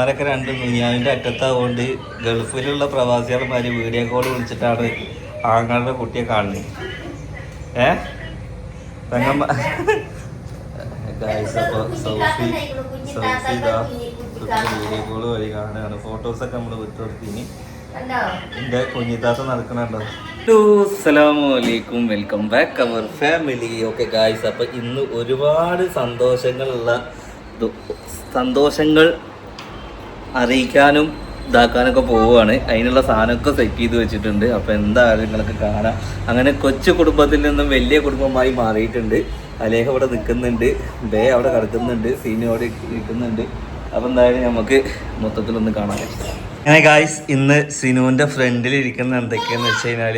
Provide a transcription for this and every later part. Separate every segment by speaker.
Speaker 1: അവരൊക്കെ രണ്ട് മിനിയാവിന്റെ അറ്റത്താവുകൊണ്ട് ഗൾഫിലുള്ള പ്രവാസികന്മാര് വീഡിയോ കോൾ വിളിച്ചിട്ടാണ് ആങ്ങളുടെ കുട്ടിയെ കാണുന്നത് ഏ? പെങ്ങമ്മ. ഗായ്സ് അപ്പോൾ സൗഫി സൗഫി ഇതാ വീഡിയോ കോൾ വഴി കാണുകയാണ് ഫോട്ടോസൊക്കെ നമ്മൾ വിട്ടുകൊടുത്തിന് എന്റെ കുഞ്ഞിത്താത്ത നടക്കണുണ്ടോ? അസ്സലാമലൈക്കും welcome back our family okay guys അപ്പോൾ ഇന്ന് ഒരുപാട് സന്തോഷങ്ങളുള്ള സന്തോഷങ്ങൾ അറിയിക്കാനും ഇതാക്കാനൊക്കെ പോവുകയാണ്. അതിനുള്ള സാധനമൊക്കെ സെറ്റ് ചെയ്ത് വെച്ചിട്ടുണ്ട്. അപ്പോൾ എന്തായാലും നിങ്ങൾക്ക് കാണാം. അങ്ങനെ കൊച്ചു കുടുംബത്തിൽ നിന്നും വലിയ കുടുംബമായി മാറിയിട്ടുണ്ട്. അലേഹ അവിടെ നിൽക്കുന്നുണ്ട്. ബേ അവിടെ കിടക്കുന്നുണ്ട്. സീനു അവിടെ നിൽക്കുന്നുണ്ട് അപ്പോൾ എന്തായാലും നമുക്ക് മൊത്തത്തിലൊന്ന് കാണാം. അങ്ങനെ ഗായ്സ് ഇന്ന് സിനുവിന്റെ ഫ്രണ്ടിൽ ഇരിക്കുന്ന എന്തൊക്കെയാണെന്ന് വെച്ച് കഴിഞ്ഞാൽ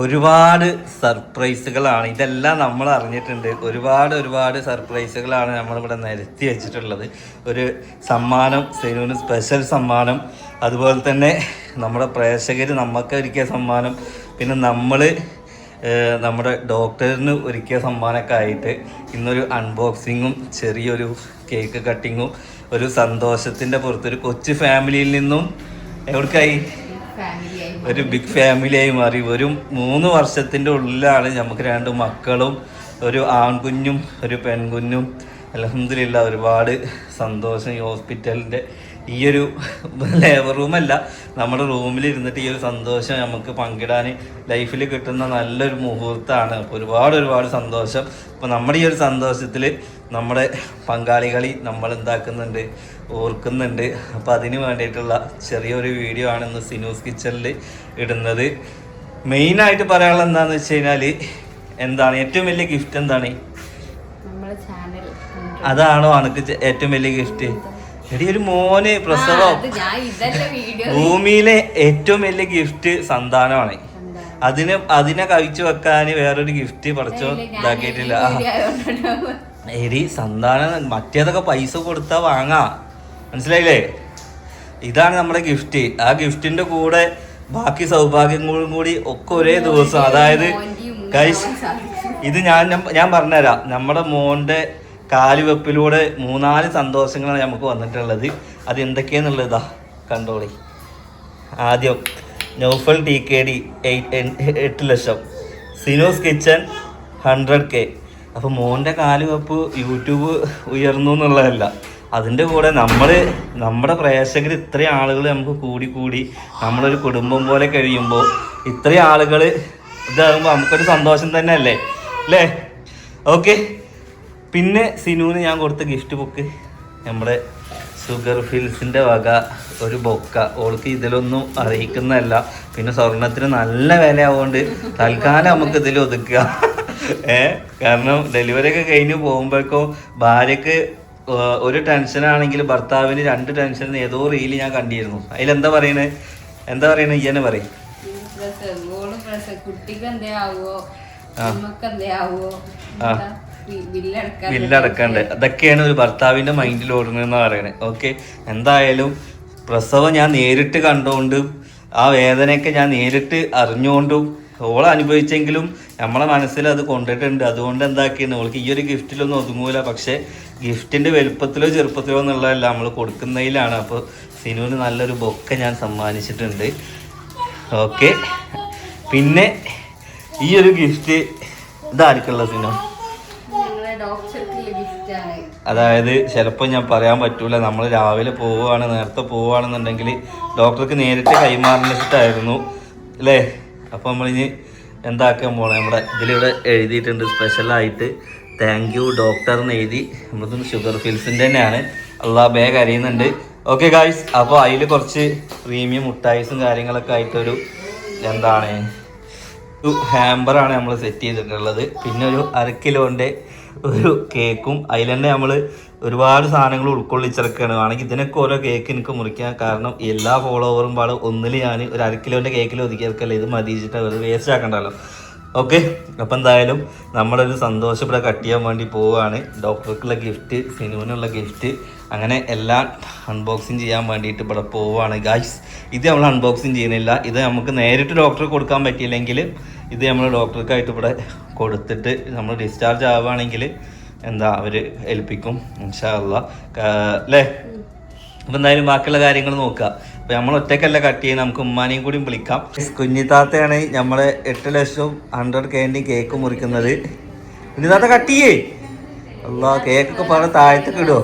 Speaker 1: ഒരുപാട് സർപ്രൈസുകളാണ്. ഇതെല്ലാം നമ്മൾ അറിഞ്ഞിട്ടുണ്ട്. ഒരുപാട് ഒരുപാട് സർപ്രൈസുകളാണ് നമ്മളിവിടെ നിരത്തി വെച്ചിട്ടുള്ളത്. ഒരു സമ്മാനം സെനുവിന് സ്പെഷ്യൽ സമ്മാനം. അതുപോലെ തന്നെ നമ്മുടെ പ്രേക്ഷകർ നമുക്ക് ഒരുക്കിയ സമ്മാനം. പിന്നെ നമ്മൾ നമ്മുടെ ഡോക്ടറിന് ഒരുക്കിയ സമ്മാനമൊക്കെ ആയിട്ട് ഇന്നൊരു അൺബോക്സിങ്ങും ചെറിയൊരു കേക്ക് കട്ടിങ്ങും ഒരു സന്തോഷത്തിന്റെ പുറത്തൊരു കൊച്ചു ഫാമിലിയിൽ നിന്നും എവിടേക്കായി? ഒരു ബിഗ് ഫാമിലിയായി മാറി. ഒരു മൂന്ന് വർഷത്തിന്റെ ഉള്ളിലാണ് നമുക്ക് രണ്ട് മക്കളും ഒരു ആൺകുഞ്ഞും ഒരു പെൺകുഞ്ഞും. അലഹമില്ല ഒരുപാട് സന്തോഷം ഈ ഹോസ്പിറ്റലിന്റെ ഈ ഒരു ലേബർ റൂമല്ല നമ്മുടെ റൂമിൽ ഇരുന്നിട്ട് ഈ ഒരു സന്തോഷം നമുക്ക് പങ്കിടാൻ ലൈഫിൽ കിട്ടുന്ന നല്ലൊരു മുഹൂർത്തമാണ്. അപ്പോൾ ഒരുപാട് ഒരുപാട് സന്തോഷം. അപ്പോൾ നമ്മുടെ ഈ ഒരു സന്തോഷത്തിൽ നമ്മുടെ പങ്കാളികളി നമ്മൾ എന്താക്കുന്നുണ്ട് ഓർക്കുന്നുണ്ട്. അപ്പോൾ അതിന് വേണ്ടിയിട്ടുള്ള ചെറിയൊരു വീഡിയോ ആണ് ഇന്ന് സിനൂസ് കിച്ചണിൽ ഇടുന്നത്. മെയിനായിട്ട് പറയാനുള്ളത് എന്താണെന്ന് വെച്ച് കഴിഞ്ഞാൽ എന്താണ് ഏറ്റവും വലിയ ഗിഫ്റ്റ് എന്താണ്? അതാണോ അനക്ക് ഏറ്റവും വലിയ ഗിഫ്റ്റ് എടി ഒരു മോന് പ്രസവം. ഭൂമിയിലെ ഏറ്റവും വലിയ ഗിഫ്റ്റ് സന്താനമാണ്. അതിന് അതിനെ കഴിച്ചു വെക്കാൻ വേറൊരു ഗിഫ്റ്റ് പഠിച്ചോ ഇതാക്കിയിട്ടില്ല. എരി എടി സന്താനം മറ്റേതൊക്കെ പൈസ കൊടുത്താ വാങ്ങാ. മനസ്സിലായില്ലേ? ഇതാണ് നമ്മുടെ ഗിഫ്റ്റ്. ആ ഗിഫ്റ്റിന്റെ കൂടെ ബാക്കി സൗഭാഗ്യങ്ങളും കൂടി ഒക്കെ ഒരേ ദിവസം. അതായത് ഇത് ഞാൻ ഞാൻ പറഞ്ഞുതരാം. നമ്മുടെ മോന്റെ കാലുവെപ്പിലൂടെ മൂന്നാൽ സന്തോഷങ്ങളാണ് നമുക്ക് വന്നിട്ടുള്ളത്. അത് എന്തൊക്കെയാന്നുള്ളതാ കണ്ടോളി. ആദ്യം നൗഫൽ ടി കെ ഡി എട്ട് ലക്ഷം. സിനോസ് കിച്ചൺ ഹൺഡ്രഡ് കെ അപ്പോൾ മോന്റെ കാലുവെപ്പ് യൂട്യൂബ് ഉയർന്നു എന്നുള്ളതല്ല. അതിന്റെ കൂടെ നമ്മൾ നമ്മുടെ പ്രേക്ഷകർ ഇത്രയും ആളുകൾ നമുക്ക് കൂടി കൂടി നമ്മളൊരു കുടുംബം പോലെ കഴിയുമ്പോൾ ഇത്രയും ആളുകൾ ഇതാകുമ്പോൾ നമുക്കൊരു സന്തോഷം തന്നെയല്ലേ? അല്ലേ? ഓക്കെ. പിന്നെ സിനുവിന് ഞാൻ കൊടുത്ത ഗിഫ്റ്റ് ബുക്ക് നമ്മുടെ ഷുഗർ ഫിൽസിന്റെ വക ഒരു ബൊക്ക. ഓൾക്ക് ഇതിലൊന്നും അറിയിക്കുന്നതല്ല. പിന്നെ സ്വർണത്തിന് നല്ല വില ആവുകൊണ്ട് തൽക്കാലം നമുക്ക് ഇതിൽ ഒതുക്കുക. ഏ? കാരണം ഡെലിവറി ഒക്കെ കഴിഞ്ഞ് പോകുമ്പോഴേക്കോ ഭാര്യക്ക് ഒരു ടെൻഷനാണെങ്കിൽ ഭർത്താവിന് രണ്ട് ടെൻഷൻ ഏതോ റീൽ ഞാൻ കണ്ടിരുന്നു. അതിലെന്താ പറയണേ? എന്താ പറയണേ? ഇയ്യനെ പറയും.
Speaker 2: കുട്ടിക്ക് എന്തേ ആവോ?
Speaker 1: ആ.
Speaker 2: നമുക്ക് എന്തേ ആവോ?
Speaker 1: ബില്ലടക്കണ്ട് അതൊക്കെയാണ് ഒരു ഭർത്താവിന്റെ മൈൻഡിൽ ഓടുന്നതെന്ന് പറയുന്നത് ഓക്കെ. എന്തായാലും പ്രസവം ഞാൻ നേരിട്ട് കണ്ടുകൊണ്ടും ആ വേദനയൊക്കെ ഞാൻ നേരിട്ട് അറിഞ്ഞുകൊണ്ടും ഓൾ അനുഭവിച്ചെങ്കിലും നമ്മളെ മനസ്സിൽ അത് കൊണ്ടിട്ടുണ്ട്. അതുകൊണ്ട് എന്താക്കിയാണ് ഓൾക്ക് ഈ ഒരു ഗിഫ്റ്റിലൊന്നും ഒതുങ്ങൂല. പക്ഷെ ഗിഫ്റ്റിന്റെ വലുപ്പത്തിലോ ചെറുപ്പത്തിലോ എന്നുള്ളതല്ല നമ്മൾ കൊടുക്കുന്നതിലാണ്. അപ്പോൾ സിനുവിന് നല്ലൊരു ബൊക്കെ ഞാൻ സമ്മാനിച്ചിട്ടുണ്ട്. ഓക്കെ. പിന്നെ ഈ ഒരു ഗിഫ്റ്റ് ഇതാർക്കുള്ള സിനു? അതായത് ചിലപ്പോൾ ഞാൻ പറയാൻ പറ്റൂല. നമ്മൾ രാവിലെ പോവുകയാണ് നേരത്തെ പോവുകയാണെന്നുണ്ടെങ്കിൽ ഡോക്ടർക്ക് നേരിട്ട് കൈമാറിനിട്ടായിരുന്നു അല്ലേ? അപ്പോൾ നമ്മളിനി എന്താക്കാൻ പോണേ? നമ്മുടെ ഇതിലിവിടെ എഴുതിയിട്ടുണ്ട് സ്പെഷ്യലായിട്ട് താങ്ക് യു ഡോക്ടർ എന്ന് എഴുതി. നമ്മളത് ഷുഗർ ഫിൽസിന്റെ തന്നെയാണ്. അള്ളാ ബാഗ് അറിയുന്നുണ്ട് ഓക്കെ ഗായ്സ് അപ്പോൾ അതിൽ കുറച്ച് പ്രീമിയം മുട്ടായിസും കാര്യങ്ങളൊക്കെ ആയിട്ടൊരു എന്താണ് ഹാമ്പറാണ് നമ്മൾ സെറ്റ് ചെയ്തിട്ടുള്ളത്. പിന്നെ ഒരു അര കിലോന്റെ ഒരു കേക്കും അതിൽ തന്നെ നമ്മൾ ഒരുപാട് സാധനങ്ങൾ ഉൾക്കൊള്ളിച്ചിറക്കുകയാണ് ആണെങ്കിൽ ഇതിനൊക്കെ ഓരോ കേക്ക് എനിക്ക് മുറിക്കാൻ കാരണം എല്ലാ ഫോളോവറും പാടും. ഒന്നിൽ ഞാൻ ഒരു അര കിലോന്റെ കേക്കിൽ ഒതുക്കിയിറക്കല്ലേ ഇത് മതിച്ചിട്ട് അത് വേസ്റ്റ് ആക്കണ്ടല്ലോ. ഓക്കെ അപ്പം എന്തായാലും നമ്മളൊരു സന്തോഷം ഇവിടെ കട്ട് ചെയ്യാൻ വേണ്ടി പോവുകയാണ്. ഡോക്ടർക്കുള്ള ഗിഫ്റ്റ് സിനുവിനുള്ള ഗിഫ്റ്റ് അങ്ങനെ എല്ലാം അൺബോക്സിങ് ചെയ്യാൻ വേണ്ടിയിട്ട് ഇവിടെ പോവുകയാണ് ഗായ്സ് ഇത് നമ്മൾ അൺബോക്സിങ് ചെയ്യുന്നില്ല. ഇത് നമുക്ക് നേരിട്ട് ഡോക്ടർക്ക് കൊടുക്കാൻ പറ്റിയില്ലെങ്കിൽ ഇത് നമ്മൾ ഡോക്ടർക്കായിട്ട് ഇവിടെ കൊടുത്തിട്ട് നമ്മൾ ഡിസ്ചാർജ് ആവുകയാണെങ്കിൽ എന്താ അവർ ഏൽപ്പിക്കും ഇൻഷാല്ല അല്ലാ. അപ്പം എന്തായാലും ബാക്കിയുള്ള കാര്യങ്ങൾ നോക്കുക. അപ്പം നമ്മൾ ഒറ്റയ്ക്കല്ല കട്ട് ചെയ്യുന്നത്. നമുക്ക് ഉമ്മാനെയും കൂടി വിളിക്കാം. കുഞ്ഞിത്താത്തയാണ് നമ്മളെ എട്ട് ലക്ഷം ഹൺഡ്രഡ് കേന്റെ കേക്ക് മുറിക്കുന്നത്. കുഞ്ഞിത്താത്ത കട്ട് ചെയ്യേ. അല്ല കേക്കൊക്കെ പാടെ താഴത്തേക്ക് ഇടുവോ?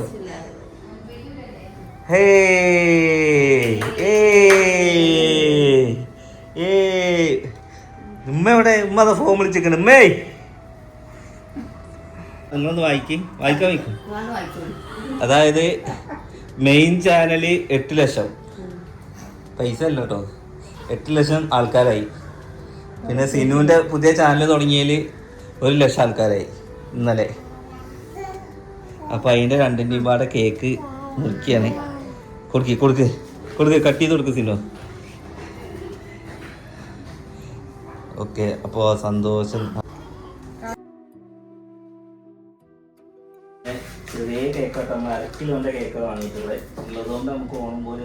Speaker 1: ഹേ ഏ ഏ ഉമ്മ എവിടെ? ഉമ്മ അതാ ഫോൺ വിളിച്ചിരിക്കണ. ഉമ്മേ. നിങ്ങളൊന്ന് വായിക്കും. വായിക്കാൻ വയ്ക്കും. അതായത് മെയിൻ ചാനൽ എട്ട് ലക്ഷം. പൈസ അല്ല കേട്ടോ എട്ട് ലക്ഷം ആൾക്കാരായി. പിന്നെ സിനുവിന്റെ പുതിയ ചാനൽ തുടങ്ങിയതിൽ ഒരു ലക്ഷം ആൾക്കാരായി ഇന്നലെ. അപ്പൊ അതിന്റെ രണ്ടിന്റെയും പാടെ കേക്ക് മുറിക്കുകയാണ് കൊടുക്കി കൊടുക്ക്. കൊടുക്ക് കട്ട് ചെയ്ത് കൊടുക്ക് സിനു. ഓക്കെ അപ്പോൾ സന്തോഷം. ചെറിയ കേക്കോട്ടെ നമ്മൾ അര കിലോന്റെ കേക്ക് വാങ്ങിയിട്ടുള്ളത്. ഉള്ളതുകൊണ്ട് നമുക്ക് ഓണം പോലെ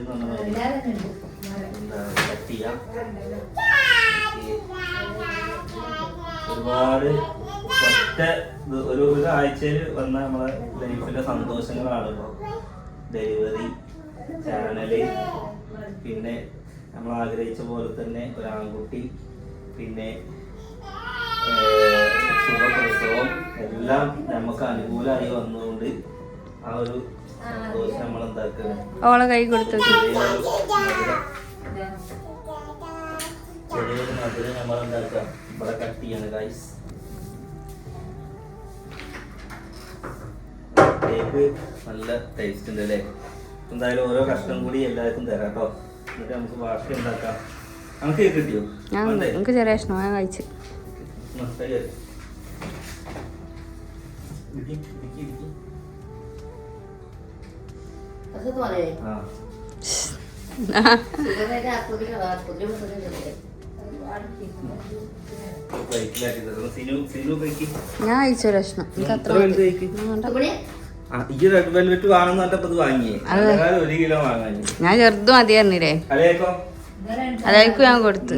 Speaker 1: കട്ട് ചെയ്യാം. ഒരുപാട് ഒറ്റ ഒരു ഒരു ആഴ്ചയിൽ വന്ന നമ്മളെ ലൈഫിലെ സന്തോഷങ്ങളാണ് ഇപ്പോൾ ഡെലിവറി ചാനൽ പിന്നെ നമ്മൾ ആഗ്രഹിച്ച പോലെ തന്നെ ഒരു ആൺകുട്ടി പിന്നെ സുഖപ്രസവം എല്ലാം നമുക്ക് അനുകൂലമായി വന്നുകൊണ്ട് ആ ഒരു സന്തോഷം നമ്മൾ എന്താക്കുക
Speaker 2: ഓളെ കൈ കൊടുത്തു
Speaker 1: ചെറിയൊരു മധുരം നമ്മൾ എന്താക്കാം ഇവിടെ കട്ട് ചെയ്യാണ് ഗൈസ് കേക്ക് നല്ല ടേസ്റ്റ് ഉണ്ട് അല്ലേ എന്തായാലും ഓരോ കഷ്ണം കൂടി എല്ലാവർക്കും തരാം കേട്ടോ എന്നിട്ട് നമുക്ക് ബാക്കി ഉണ്ടാക്കാം. നമുക്ക്
Speaker 2: ചെറിയ കഷ്ണം ഞാൻ കഴിച്ചു. ഞാൻ കഴിച്ചു ഭക്ഷണം എനിക്ക് അത്ര
Speaker 1: ഈ റെഡ് വെൽവെറ്റ് വാങ്ങുന്ന വാങ്ങിയേ. ഒരു കിലോ വാങ്ങാൻ
Speaker 2: ഞാൻ ചെറുത്
Speaker 1: അലേക്കോ
Speaker 2: അതായിരിക്കും ഞാൻ കൊടുത്തു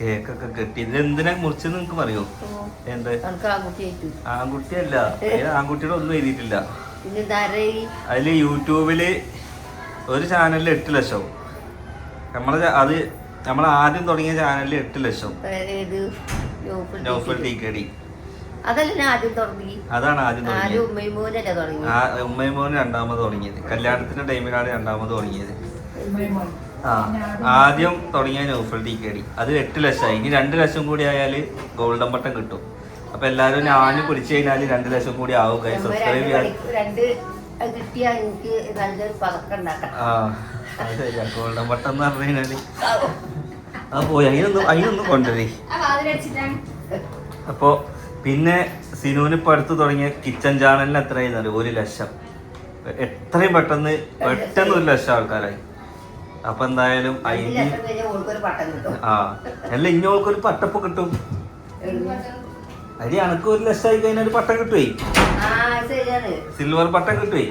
Speaker 1: കേക്കൊക്കെ കെട്ടി. ഇത് എന്തിനാ മുറിച്ചെന്ന് നിങ്ങക്ക് പറയോ? എന്ത്? ആൺകുട്ടിയല്ല. ആൺകുട്ടിയുടെ ഒന്നും എഴുതിയിട്ടില്ല. അതിൽ യൂട്യൂബിൽ ഒരു ചാനലിൽ എട്ട് ലക്ഷം. നമ്മളെ അത് നമ്മൾ ആദ്യം തുടങ്ങിയ ചാനലിൽ എട്ട് ലക്ഷം. Noufal T K D.
Speaker 3: അതല്ല ആദ്യം തുടങ്ങി.
Speaker 1: അതാണ് ആദ്യം
Speaker 3: ആരും
Speaker 1: തുടങ്ങിയത്
Speaker 3: ഉമ്മയിമോനല്ലേ തുടങ്ങി
Speaker 1: ആ ഉമ്മയമോന് രണ്ടാമത് തുടങ്ങിയത്. കല്യാണത്തിന്റെ ടൈമിലാണ് രണ്ടാമത് തുടങ്ങിയത്. ആ ആദ്യം തുടങ്ങിയ നൗഫൽ ടി കെ ഡി. അത് എട്ട് ലക്ഷമായി. ഇനി രണ്ട് ലക്ഷം കൂടി ആയാൽ ഗോൾഡൻ ബട്ടൺ കിട്ടും. അപ്പൊ എല്ലാരും ഞാൻ പിടിച്ചു കഴിഞ്ഞാൽ രണ്ട് ലക്ഷം കൂടി ആവും കൈ സബ്സ്ക്രൈബ് ചെയ്യാൻ.
Speaker 3: രണ്ട് അത് കിട്ടിയാ എനിക്ക് നല്ലൊരു പതക്കം ഉണ്ടാക്കാം
Speaker 1: ആ ഗോൾഡൻ ബട്ടൺ എന്ന് പറഞ്ഞു കഴിഞ്ഞാൽ ആ പോയി. അതിനൊന്നും അതിനൊന്നും കൊണ്ടുവരേ അപ്പോ പിന്നെ സിനുവിന് ഇപ്പൊ അടുത്ത് തുടങ്ങിയ കിച്ചൺ ചാനലിന് എത്രയായിരുന്നു അറിയാം ഒരു ലക്ഷം. എത്രയും പെട്ടെന്ന് പെട്ടെന്ന് ഒരു ലക്ഷം ആൾക്കാരായി. അപ്പൊ എന്തായാലും അതിന്
Speaker 3: ഓൾക്കൊരു
Speaker 1: ആ അല്ല ഇഞ്ഞോൾക്കൊരു പട്ടപ്പ് കിട്ടും. അരി അനക്ക് ഒരു ലക്ഷം ആയി കഴിഞ്ഞാൽ ഒരു പട്ടം കിട്ടുവേ. സിൽവർ പട്ടം കിട്ടുവേ.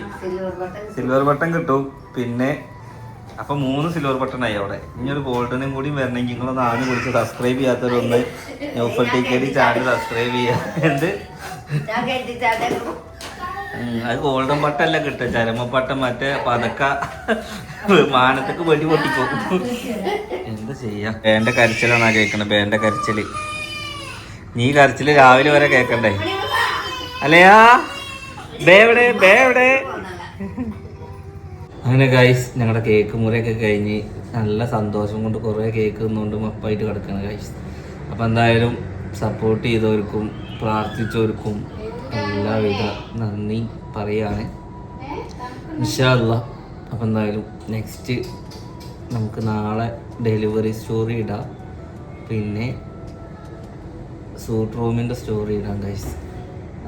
Speaker 3: സിൽവർ പട്ടം
Speaker 1: കിട്ടും. പിന്നെ അപ്പൊ മൂന്ന് സിൽവർ ബട്ടൺ ആയി അവിടെ. ഇനി ഒരു ഗോൾഡനും കൂടി വരണമെങ്കിൽ നിങ്ങളൊന്ന് ആദ്യം കുറിച്ച് subscribe ചെയ്യാത്തവരൊന്ന് Noufal T K D channel subscribe ചെയ്യാ. എന്ത്?
Speaker 3: ഞാൻ കേട്ടിട്ടാണ്
Speaker 1: ഉം, അത് ഗോൾഡൻ പട്ടം അല്ല കിട്ടുക. ചരമപ്പട്ടം മറ്റേ പതക്ക. മാനത്തൊക്കെ വെടി പൊട്ടിക്കും എന്താ ചെയ്യാ? ബേന്റെ കരച്ചിലാണാ കേക്കണ ബേന്റെ കരച്ചിൽ. നീ കരച്ചിൽ രാവിലെ വരെ കേക്കണ്ടേ? അല്ലയാ ബേ എവിടെ ബേ എവിടെ? അങ്ങനെ ഗൈസ് ഞങ്ങളുടെ കേക്ക് മുറിയൊക്കെ കഴിഞ്ഞ് നല്ല സന്തോഷം കൊണ്ട് കുറേ കേക്ക് തിന്നുകൊണ്ട് മപ്പായിട്ട് കിടക്കുകയാണ് ഗൈസ് അപ്പം എന്തായാലും സപ്പോർട്ട് ചെയ്തവർക്കും പ്രാർത്ഥിച്ചവർക്കും എല്ലാവിധ നന്ദി പറയാണ്. ഇൻഷാല്ല അപ്പം എന്തായാലും നെക്സ്റ്റ് നമുക്ക് നാളെ ഡെലിവറി സ്റ്റോറി ഇടാം. പിന്നെ സൂട്ട് റൂമിന്റെ സ്റ്റോറി ഇടാം ഗൈസ്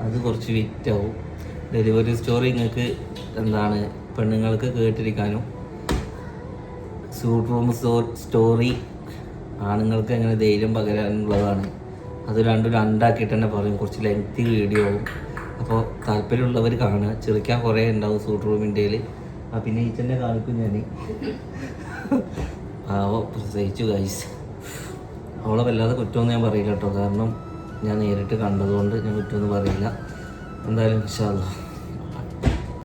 Speaker 1: അത് കുറച്ച് വിറ്റാവും. ഡെലിവറി സ്റ്റോറി നിങ്ങൾക്ക് എന്താണ് പെണ്ണുങ്ങൾക്ക് കേട്ടിരിക്കാനും സൂട്ട് റൂം സ്റ്റോറി ആണുങ്ങൾക്ക് എങ്ങനെ ധൈര്യം പകരാനുള്ളതാണ്. അത് രണ്ടും രണ്ടാക്കിയിട്ട് തന്നെ പറയും. കുറച്ച് ലെങ്തി വീഡിയോ ആവും. അപ്പോൾ താല്പര്യമുള്ളവർ കാണുക. ചെറുക്കാൻ കുറേ ഉണ്ടാവും സൂട്ട് റൂമിന്റെ ആ പിന്നെ ഈ തന്നെ കാണിക്കും ഞാൻ ആവോ പ്രസവിച്ചു ഗൈസ് അവളെ വല്ലാതെ കുറ്റമൊന്നും ഞാൻ പറയില്ല കേട്ടോ. കാരണം ഞാൻ നേരിട്ട് കണ്ടതുകൊണ്ട് ഞാൻ കുറ്റമൊന്നും പറയില്ല. എന്തായാലും അല്ലാ